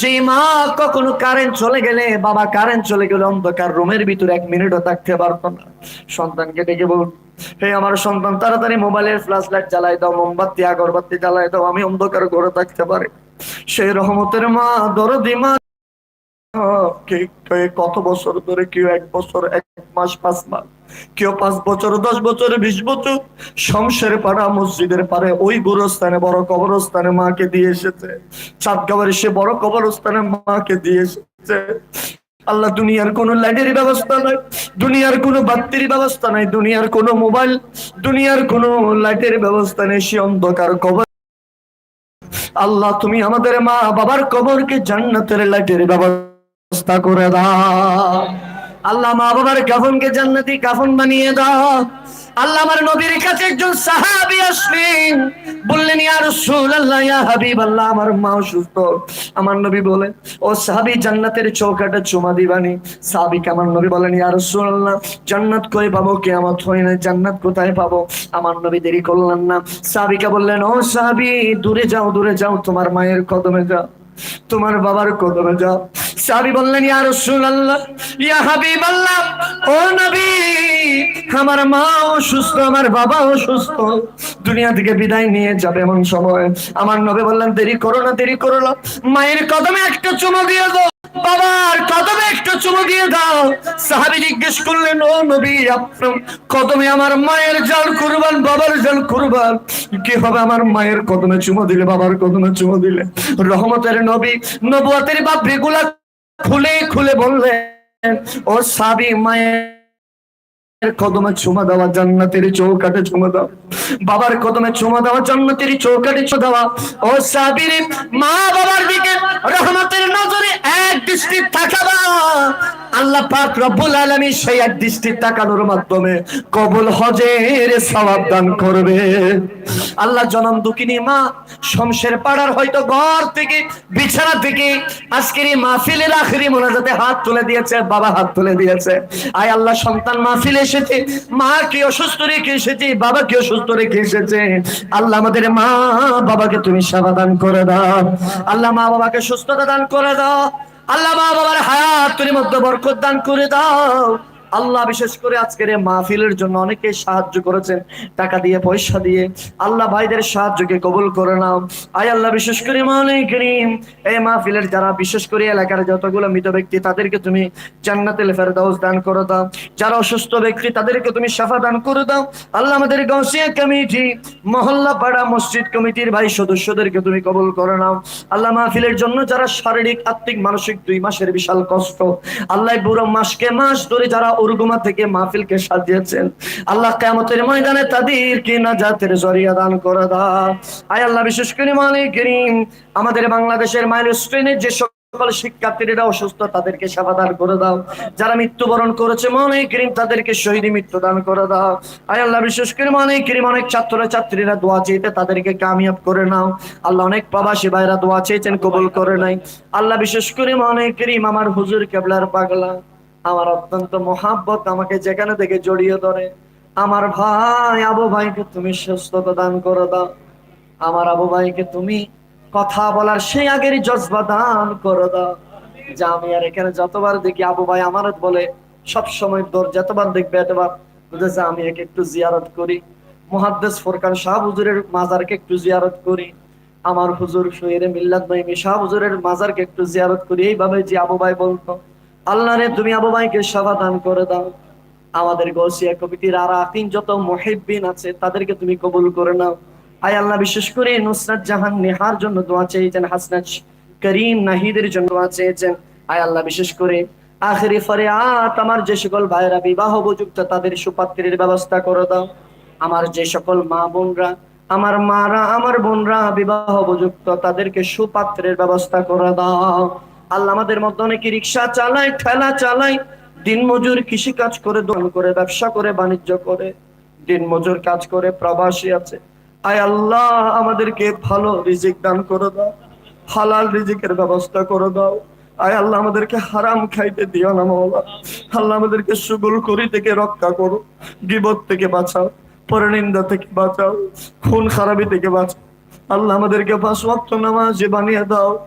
যে মা কখনো কারেন্ট চলে গেলে, বাবা কারেন্ট চলে গেলে অন্ধকার রুমের ভিতরে এক মিনিটও থাকতে পারতো না। সন্তানকে ডেকে বল হে আমার সন্তান, তাড়াতাড়ি মোবাইলের ফ্ল্যাশ লাইট জ্বালাই দাও, মোমবাতি, আগরবাতি জ্বালাই দাও, আমি অন্ধকার ঘরে থাকতে পারি। সেই রহমতের মা, দরদি মা কত বছর ধরে কেউ এক বছর, এক মাস, পাঁচ মাস কেউ পাঁচ বছর, দশ বছর, বিশ বছর শমশের পাড়া, মসজিদের পারে ওই গুরুস্থানে, বড় কবরস্থানে মাকে দিয়ে এসেছে। চাঁদগাঁওয়ের সে বড় কবরস্থানে মাকে দিয়ে এসেছে। আল্লাহ, দুনিয়ার কোনো লাইটের ব্যবস্থা নাই, দুনিয়ার কোনো বাত্তির ব্যবস্থা নাই, দুনিয়ার কোনো মোবাইল, দুনিয়ার কোনো লাইটের ব্যবস্থা নেই, সে অন্ধকার কবর। আল্লাহ, তুমি আমাদের মা বাবার কবরকে জান্নাতের লাইটের ব্যবস্থা করে দাও। আল্লাহ মা বাবার কাফনকে জান্নাতি কাফন বানিয়ে দাও। আল্লাহ আমার নবীর কাছে একজন সাহাবী আসলেন। বললেন, ইয়া রাসূলুল্লাহ, ইয়া হাবিবাল্লাহ, আমার মা অসুস্থ। আমার নবী বলেন, ও সাহাবী, জান্নাতের চৌকাটা চুমা দিবানি। সাহাবীকে আমার নবী বলেন, ইয়া রাসূলুল্লাহ, জান্নাত কই পাবো? কিয়ামত হয় না, জান্নাত কোথায় পাবো? আমার নবী দেরি করলেন না। সাহাবীকে বললেন, ও সাহাবী, দূরে যাও দূরে যাও, তোমার মায়ের কদমে যাও, তোমার বাবার কদমে যাও। সাহাবী বললেন, ইয়া রাসূলুল্লাহ, ইয়া হাবিবাল্লাহ, ও নবী, আমার মা অসুস্থ, আমার বাবা অসুস্থ, দুনিয়া থেকে বিদায় নিয়ে যাবে এমন সময়। আমার নবী বললেন, দেরি করো না, দেরি করো না, মায়ের কদমে একটা চুমো দিয়ে দাও, বাবার কদমে একটা চুমো দিয়ে দাও। সাহাবী জিজ্ঞেস করলেন, ও নবী, আপনার কদমে আমার মায়ের জাল কুরবান, বাবার জাল কুরবান, কি হবে আমার মায়ের কদমে চুমো দিলে, বাবার কদমে চুমো দিলে? রহমতের নবী, নবুয়াতের বাবরিগুলা খুলে খুলে বললেন, ও সাবি, মায়ের কদমে চুমা দেওয়া, জান্নাতের চৌকাটে চুমা দাও বাবার কদমে চুমা দেওয়া, জান্নাতের চৌকাটে চুমা দেওয়া। ও সাবির মা বাবার দিকে রহমতের নজরে এক দৃষ্টি তাকাবা। আল্লাহ পাক রব্বুল আলামিন সেই এক দৃষ্টি তাকানোর মাধ্যমে কবুল হজের সওয়াব দান করবে। আল্লাহ জনম দুঃখিনী মা, শমশের পাড়ার হয়তো ঘর থেকে, বিছানা থেকে আজকের এই মাহফিলের আখেরি মোনাজাতে হাত তুলে দিয়েছে, বাবা হাত তুলে দিয়েছে। আয় আল্লাহ, সন্তান মাহফিল এসেছে, মা কি অসুস্থ রেখে এসেছে, বাবা কি অসুস্থ রেখে এসেছে। আল্লাহ আমাদের মা বাবাকে তুমি সেবা দান করে দাও। আল্লাহ মা বাবাকে সুস্থতা দান করে দাও। আল্লাহ বাবার তুমি মধ্যে বরকত দান করে দাও। আল্লাহ বিশেষ করে আজকের মাহফিলের জন্য অনেকে সাহায্য করেছেন, টাকা দিয়ে, পয়সা দিয়ে। আল্লাহ ভাইদের সাহায্যকে কবুল করে নাও। আয় আল্লাহ বিশেষ করে মালিক করিম, এই মাহফিলের যারা বিশেষ করে এলাকার যতগুলো মৃত ব্যক্তি, তাদেরকে তুমি জান্নাতুল ফেরদাউস দান করে দাও। যারা অসুস্থ ব্যক্তি, তাদেরকে তুমি শাফা দান করে দাও। আল্লাহ আমাদের গাউসিয়া কমিটি মহল্লা পাড়া মসজিদ কমিটির ভাই সদস্যদেরকে তুমি কবুল করে নাও। আল্লাহ মাহফিলের জন্য যারা শারীরিক, আত্মিক, মানসিক দুই মাসের বিশাল কষ্ট, আল্লাহ বুড়ো মাসকে মাস ধরে যারা উর্গুমা থেকে মাহফিলকে সাজিয়েছেন। আল্লাহ কেমতের ময়দানে তাদেরকে নাজাতের জরিয়া দান করে দাও। আয় আল্লাহ, বিশেষ করে মালিক করিম, আমাদের বাংলাদেশের মাইলস্টোনের যে সকল শিক্ষার্থীরা অসুস্থ, তাদেরকে সেবা দান করে দাও। যারা মৃত্যুবরণ করেছে মনে করিম, তাদেরকে শহীদ মৃত্যু দান করে দাও। আয় আল্লাহ, বিশেষ করে মনে করিম, অনেক ছাত্র ছাত্রীরা দোয়া চেয়েতে তাদেরকে কামিয়াব করে নাও। আল্লাহ, অনেক প্রবাসী ভাইরা দোয়া চেয়েছেন কবুল করে নাই আল্লাহ, বিশেষ করে মনে করিম, আমার হুজুর কেবলার পাগলা। আমার অত্যন্ত মহাব্বত আমাকে যেখানে থেকে জড়িয়ে ধরে। আমার ভাই, আবু ভাইকে তুমি সুস্থতা দান করে দাও। আমার আবু ভাইকে তুমি কথা বলার সেই আগের জজবা দান করে দাও। যে আমি আর এখানে যতবার দেখি, আবু ভাই আমানত বলে সব সময় তোর যতবার দেখবে, এতবার বুঝেছে আমি একে একটু জিয়ারত করি। মুহাদ্দেস ফোরকান শাহ হুজুরের মাজারকে একটু জিয়ারত করি। আমার হুজুর শহীরে মিল্লাত ভাই শাহ হুজুরের মাজারকে একটু জিয়ারত করি। এইভাবে যে আবু ভাই বলতো। আল্লাহ রে, তুমি আবু ভাইকে সেবা দান করে দাও। আমাদের গৌসিয়া কমিটির আর আকিন যত মহিবিন আছে, তাদেরকে তুমি কবুল করে নাও। আয় আল্লাহ, বিশেষ করে নুসরাত জাহান নেহার জন্য দোয়া চেয়েছেন, হাসনাত করিম নাহিদের জন্য দোয়া চেয়েছেন। আয় আল্লাহ, বিশেষ করে আখেরি ফরিয়াত আমার যে সকল ভাইরা বিবাহ উপযুক্ত, তাদের সুপাত্রের ব্যবস্থা করে দাও। আমার যে সকল মা বোনরা, আমার মারা, আমার বোনরা বিবাহ উপযুক্ত, তাদেরকে সুপাত্রের ব্যবস্থা করে দাও। আল্লাহ আমাদের মধ্যে অনেকে রিক্সা চালায়, ঠেলা চালায়। দিন মজুর কৃষি কাজ করে, দোকান করে, ব্যবসা করে, বাণিজ্য করে। দিন মজুর কাজ করে, প্রবাসী আছে। আয় আল্লাহ, আমাদেরকে ভালো রিজিক দান করে দাও। হালাল রিজিকের ব্যবস্থা করে দাও। আয় আল্লাহ, আমাদেরকে হারাম খাইতে দিও না, মাওলা। আল্লাহ, আমাদেরকে সুগুল করি থেকে রক্ষা করো। বিপদ থেকে বাঁচাও। পরনিন্দা থেকে বাঁচাও। খুন খারাপি থেকে বাঁচাও। আল্লাহ, আমাদেরকে পাঁচ ওয়াক্ত নামাজ বানিয়ে দাও।